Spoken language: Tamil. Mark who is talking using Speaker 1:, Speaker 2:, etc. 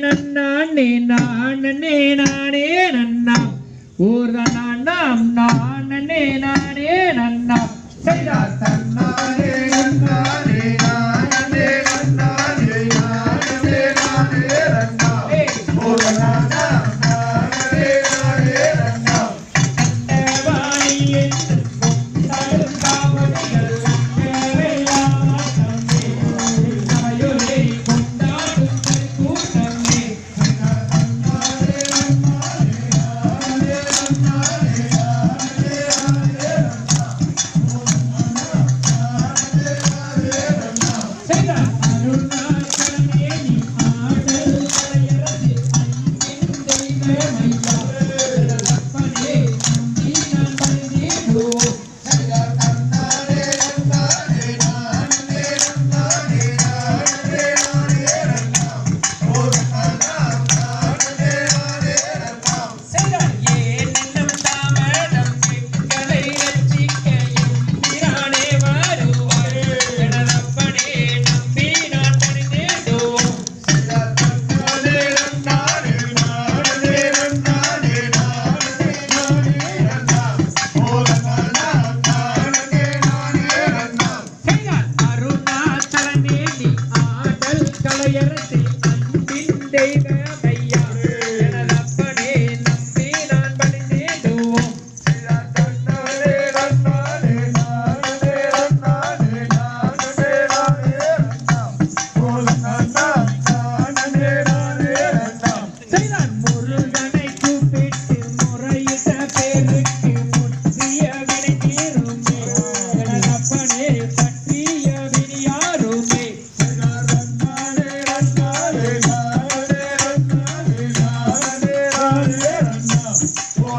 Speaker 1: நன்னானே நானே நானே நன்னாம் ஊர் நாம் நானே நான்